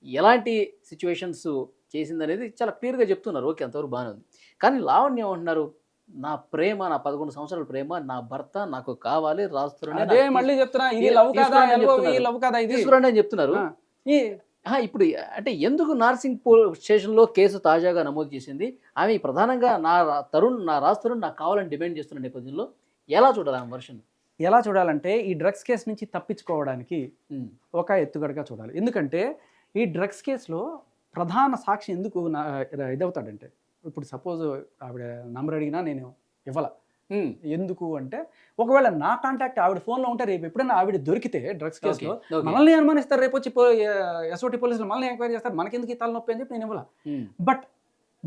ఎలాంటి సిచ్యువేషన్స్ చేసింది అనేది చాలా క్లియర్గా చెప్తున్నారు. ఓకే అంతవరకు బాగానే ఉంది. కానీ లావణ్య ఏమంటున్నారు? నా ప్రేమ నా పదకొండు సంవత్సరాల ప్రేమ నా భర్త నాకు కావాలి రాస్తున్నాడు అదే మళ్ళీ చెప్తున్నా ఇది లవ్ కాదా తీసుకురండి అని చెప్తున్నారు. లవ్ కాదా ఇది. తీసుకురండి అని చెప్తున్నారు. ఆ, ఈ ఆ, ఇప్పుడు అంటే ఎందుకు నార్సింగ్ స్టేషన్లో కేసు తాజాగా నమోదు చేసింది? ఆమె ప్రధానంగా నా తరుణ్ నా రాజ్ తరుణ్ నాకు కావాలని డిమాండ్ చేస్తున్న నేపథ్యంలో ఎలా చూడాలి ఆమె వర్షన్? ఎలా చూడాలంటే ఈ డ్రగ్స్ కేసు నుంచి తప్పించుకోవడానికి ఒక ఎత్తుగడగా చూడాలి. ఎందుకంటే ఈ డ్రగ్స్ కేసులో ప్రధాన సాక్షి ఎందుకు ఇదవుతాడంటే? ఇప్పుడు సపోజ్ ఆవిడ నంబర్ అడిగినా నేను ఇవ్వాల. ఎందుకు అంటే ఒకవేళ నా కాంటాక్ట్ ఆవిడ ఫోన్లో ఉంటే రేపు ఎప్పుడైనా ఆవిడ దొరికితే డ్రగ్స్ కేసులో మనల్ని అనుమానిస్తారు. రేపు వచ్చి ఎస్ఓటి పోలీసులు మనల్ని ఎంక్వైరీ చేస్తారు. మనకెందుకు ఈ తలనొప్పి అని చెప్పి నేను ఇవ్వాల. బట్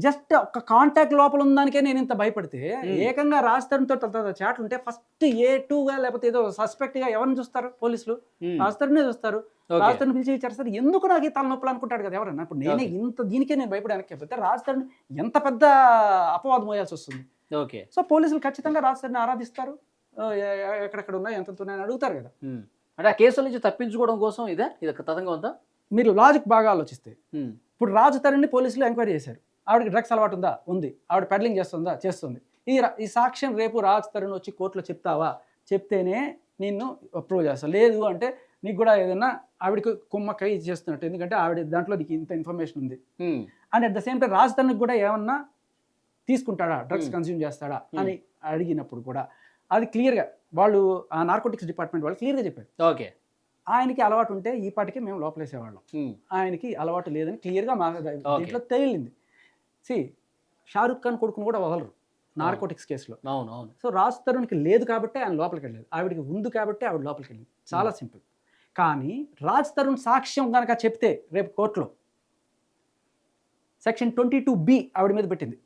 జస్ట్ ఒక కాంటాక్ట్ లోపల ఉందానికే నేను ఇంత భయపడితే. ఏకంగా రాజధానితో చాట్లు ఉంటే ఫస్ట్ ఏ టూగా లేకపోతే ఏదో సస్పెక్ట్గా ఎవరిని చూస్తారు? పోలీసులు. రాజధానినే చూస్తారు. రాజధాని పిలిచి విచారిస్తారు. ఎందుకు నాకు ఈ తలనొప్పులు అనుకుంటాడు కదా ఎవరన్నా? ఇప్పుడు నేనే. ఇంత దీనికే నేను భయపడానికి పోతే రాజధాని ఎంత పెద్ద అపవాదం మోయాల్సి వస్తుంది. ఓకే. సో పోలీసులు ఖచ్చితంగా రాజధానిని ఆరాధిస్తారు. ఎక్కడెక్కడ ఉన్నాయి ఎంత ఉన్నాయని అడుగుతారు కదా. అంటే ఆ కేసుల నుంచి తప్పించుకోవడం కోసం ఇదే? ఇది తతంగం ఉందా? మీరు లాజిక్ బాగా ఆలోచిస్తే ఇప్పుడు రాజు తరుణ్ని పోలీసులు ఎంక్వైరీ చేశారు. ఆవిడకి డ్రగ్స్ అలవాటు ఉందా? ఉంది. ఆవిడ పెడ్లింగ్ చేస్తుందా? చేస్తుంది. ఈ ఈ సాక్ష్యం రేపు రాజు తరుణ్ వచ్చి కోర్టులో చెప్తావా? చెప్తేనే నిన్ను అప్రూవ్ చేస్తాను లేదు అంటే నీకు కూడా ఏదైనా ఆవిడకి కుమ్మక్కై చేస్తున్నట్టు. ఎందుకంటే ఆవిడ దాంట్లో నీకు ఇంత ఇన్ఫర్మేషన్ ఉంది. And at the same time Raju తరుణ్కి కూడా ఏమన్నా తీసుకుంటాడా? డ్రగ్స్. కన్స్యూమ్ చేస్తాడా? అని అడిగినప్పుడు కూడా అది క్లియర్గా వాళ్ళు ఆ నార్కోటిక్స్ డిపార్ట్మెంట్ వాళ్ళు క్లియర్గా చెప్పారు. ఓకే. ఆయనకి అలవాటు ఉంటే ఈ పాటికి మేము లోపలేసేవాళ్ళం. ఆయనకి అలవాటు లేదని క్లియర్గా మా దీంట్లో తేలింది. సి షారుఖ్ ఖాన్ కొడుకును కూడా వదలరు నార్కోటిక్స్ కేసులో. అవును అవును. సో రాజ్ తరుణ్కి లేదు కాబట్టి ఆయన లోపలికి వెళ్ళలేదు. ఆవిడకి ఉంది కాబట్టి ఆవిడ లోపలికి వెళ్ళింది. చాలా సింపుల్. కానీ రాజ్ తరుణ్ సాక్ష్యం కనుక చెప్తే రేపు కోర్టులో సెక్షన్ ట్వంటీ టూ బి ఆవిడ మీద పెట్టింది.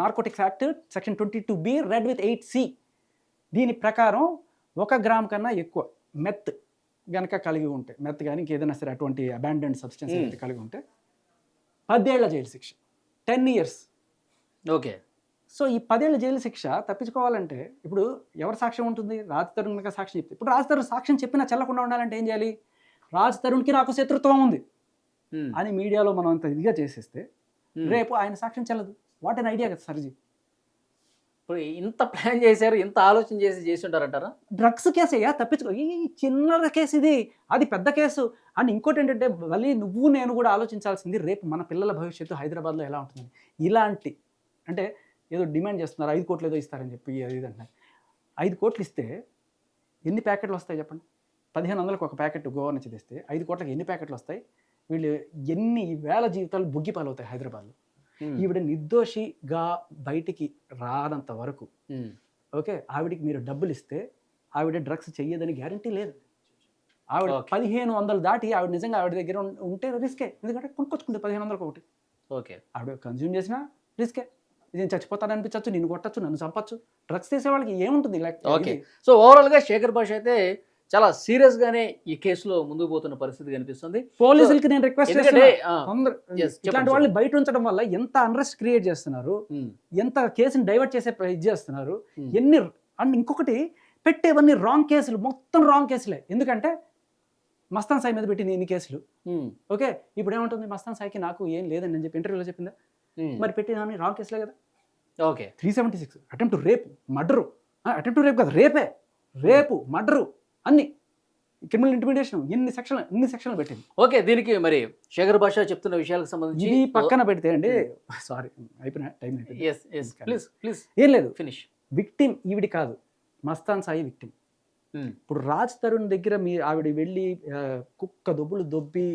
Narcotics act section twenty two B read with eight C. దీని ప్రకారం ఒక గ్రామ్ కన్నా ఎక్కువ మెత్ గనక కలిగి ఉంటే మెత్ కానీ ఇంకేదైనా సరే అటువంటి అబాండెండ్ సబ్స్టెన్స్ కలిగి ఉంటే పదేళ్ళ జైలు శిక్ష. Ten years. ఓకే. సో ఈ పదేళ్ళ జైలు శిక్ష తప్పించుకోవాలంటే ఇప్పుడు ఎవరి సాక్ష్యం ఉంటుంది? రాజ్ తరుణ్ కనుక సాక్ష్యం చెప్తే. ఇప్పుడు రాజ్ తరుణ్ సాక్ష్యం చెప్పినా చెల్లకుండా ఉండాలంటే ఏం చేయాలి? రాజ్ తరుణ్కి నాకు శత్రుత్వం ఉంది. అని మీడియాలో మనం అంత ఇదిగా చేసేస్తే. రేపు ఆయన సాక్ష్యం చెల్లదు. వాట్ అన్ ఐడియా కదా సర్జీ. ఇప్పుడు ఇంత ప్లాన్ చేశారు ఇంత ఆలోచన చేసి చేసి ఉంటారంటారా? డ్రగ్స్ కేసు అయ్యా తప్పించుకో. ఈ చిన్న కేసు ఇది అది పెద్ద కేసు. అండ్ ఇంకోటి ఏంటంటే మళ్ళీ నువ్వు నేను కూడా ఆలోచించాల్సింది రేపు మన పిల్లల భవిష్యత్తు హైదరాబాద్లో ఎలా ఉంటుంది ఇలాంటి అంటే ఏదో డిమాండ్ చేస్తున్నారు ఐదు కోట్లు ఏదో ఇస్తారని చెప్పి అది ఇది అంటున్నారు. ఐదు కోట్లు ఇస్తే ఎన్ని ప్యాకెట్లు వస్తాయి చెప్పండి? పదిహేను వందలకు ఒక ప్యాకెట్ గోవా నుంచి తెస్తే ఐదు కోట్లకి ఎన్ని ప్యాకెట్లు వస్తాయి? వీళ్ళు ఎన్ని వేల జీవితాలు బుగ్గిపాలవుతాయి హైదరాబాద్లో? ఈవిడ నిర్దోషిగా బయటికి రానంత వరకు ఓకే ఆవిడకి మీరు డబ్బులు ఇస్తే ఆవిడ డ్రగ్స్ చెయ్యదని గ్యారంటీ లేదు. ఆవిడ. పదిహేను వందలు దాటి ఆవిడ నిజంగా ఆవిడ దగ్గర ఉంటే రిస్కే. ఎందుకంటే కొనుక్కొచ్చుకుంటే పదిహేను వందలకు ఒకటి. ఓకే. ఆవిడ కన్జ్యూమ్ చేసినా రిస్కే. నేను చచ్చిపోతాను అనిపించచ్చు నేను కొట్టచ్చు నన్ను చంపచ్చు. డ్రగ్స్ చేసే వాళ్ళకి ఏముంటుంది? Like Okay. సో ఓవరాల్గా శేఖర్ భాష అయితే చాలా సీరియస్ గానే ఈ కేసులో ముందుకు పోతున్న పరిస్థితి కనిపిస్తుంది. పోలీసులకి నేను రిక్వెస్ట్ ఇట్లాంటి వాళ్ళని బయట ఉంచడం వల్ల ఎంత అన్రెస్ట్ క్రియేట్ చేస్తున్నారు ఉమ్, ఎంత కేసుని డైవర్ట్ చేసే ఇది చేస్తున్నారు ఉమ్, ఎన్ని అండ్ ఇంకొకటి పెట్టేవన్నీ రాంగ్ కేసులు మొత్తం రాంగ్ కేసులే ఎందుకంటే మస్తాన్ సాయి మీద పెట్టింది ఎన్ని కేసులు ఉమ్, ఓకే ఇప్పుడు ఏమంటుంది మస్తాన్ సాయికి నాకు ఏం లేదని నేను చెప్పి ఇంటర్వ్యూలో చెప్పిందా? మరి పెట్టిన రాంగ్ కేసులే కదా. Okay. Three seventy six attempt rape murder attempt rape కదా రేపే రేపు మర్డరు అన్ని క్రిమినల్ ఇంటిమిడేషన్ ఎన్ని సెక్షన్లు ఎన్ని సెక్షన్లు పెట్టింది. ఓకే దీనికి మరి శేఖర్ భాష చెప్తున్న విషయాలకు సంబంధించి ఇది పక్కన పెడితే అండి సారీ అయిపోయినా time yes yes please please ఏం లేదు. ఫినిష్ విక్టిమ్ ఈవిడి కాదు మస్తాన్ సాయి విక్టిమ్ ఇప్పుడు రాజ్ తరుణ్ దగ్గర మీ ఆవిడ వెళ్ళి కుక్క దొబ్బులు దొబ్బి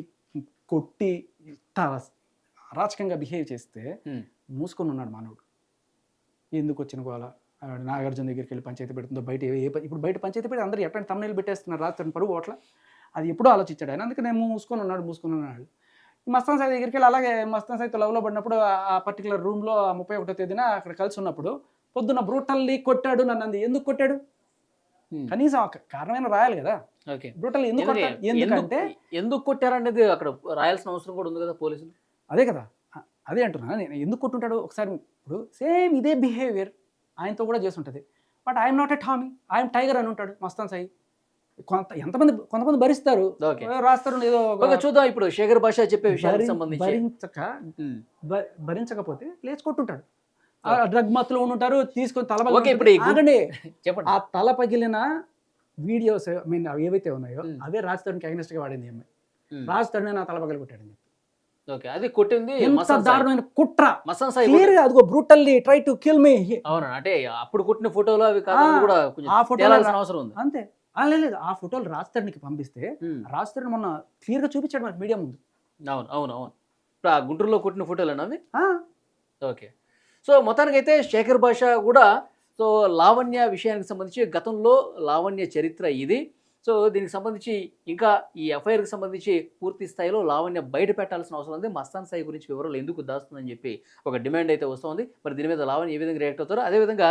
కొట్టి అరాచకంగా బిహేవ్ చేస్తే Hmm. మూసుకొని ఉన్నాడు మానవుడు. ఎందుకు వచ్చిన గోల? ఆవిడ నాగార్జున దగ్గరికి వెళ్ళి పంచాయతీ పెడుతుందో బయట ఏ- ఇప్పుడు బయట పంచాయతీ పెట్టి అందరూ ఎట్లాంటి తమ్ముళ్ళు పెట్టేస్తున్నారు రాజ్ తరుణ్ పరుగు ఓట్ల అది ఎప్పుడూ ఆలోచించాడు ఆయన. అందుకే నేను మూసుకొని ఉన్నాడు మూసుకొని ఉన్నాడు. మస్తాన్ సాయి దగ్గరికి వెళ్ళి అలాగే మస్తాన్ సాయితో లవ్లో పడినప్పుడు ఆ పర్టికులర్ రూమ్లో ముప్పై ఒకటో తేదీన అక్కడ కలిసి ఉన్నప్పుడు పొద్దున్న బ్రూటల్లీ కొట్టాడు నన్ను అంది. ఎందుకు కొట్టాడు? కనీసం ఒక కారణమైన రాయాలి కదా. ఓకే. బ్రూటల్ ఎందుకు? ఎందుకంటే ఎందుకు కొట్టారనేది అక్కడ రాయాల్సిన అవసరం కూడా ఉంది కదా పోలీసులు? అదే కదా. అదే అంటున్నా నేను ఎందుకు కొట్టుంటాడు? ఒకసారి ఇప్పుడు సేమ్ ఇదే బిహేవియర్ ఆయనతో కూడా చేసి ఉంటుంది but I'm not a Tommy I'm tiger అని ఉంటాడు మస్తాన్ సాయి. కొంత ఎంతమంది కొంతమంది భరిస్తారు. రాస్తారు ఏదో చూద్దాం ఇప్పుడు శేఖర్ భాష చెప్పే సంబంధించి. భరించక. భ- భరించకపోతే లేచి కొట్టుంటాడు ఆ డ్రగ్ మత్తులో ఉండుంటారు తీసుకొని తల ఇప్పుడు ఆగండి. చెప్పండి. ఆ తల పగిలిన వీడియోస్ ఐ మీన్ ఏవైతే ఉన్నాయో Hmm. అవే రాజ్ తరుణ్కి అగ్నెస్ట్గా వాడింది అమ్మాయి. ఉమ్. రాజ్ తరుణ్ నా తల పగలు కొట్టాడని చెప్పి ఓకే అది కొట్టింది ఎంత. దారుణమైన కుట్ర. మసాన్ సాయి క్లియర్గా అదిగో brutally try to kill me. అవునా అంటే అప్పుడు కొట్టిన ఫోటోలు అవి కాదు కూడా ఆ ఫోటోలు అవసరం ఉంది. అంతే. లేదు. ఆ ఫోటోలు రాజ్ తరుణ్కి పంపిస్తే ఉమ్. రాజ్ తరుణ్ మొన్న క్లియర్గా చూపించాడు మనకి మీడియా ముందు. అవును అవును అవును. ఇప్పుడు ఆ గుంటూరులో కొట్టిన ఫోటోలు అవి? ఓకే. సో మొత్తానికి అయితే శేఖర్ భాష కూడా సో లావణ్య విషయానికి సంబంధించి గతంలో లావణ్య చరిత్ర ఇది. సో దీనికి సంబంధించి ఇంకా ఈ ఎఫ్ఐఆర్కి సంబంధించి పూర్తి స్థాయిలో లావణ్య బయట పెట్టాల్సిన అవసరం ఉంది. మస్తాన్ సాయి గురించి వివరాలు ఎందుకు దాస్తుందని చెప్పి ఒక డిమాండ్ అయితే వస్తుంది. మరి దీని మీద లావణ్య ఏ విధంగా రియాక్ట్ అవుతారో అదేవిధంగా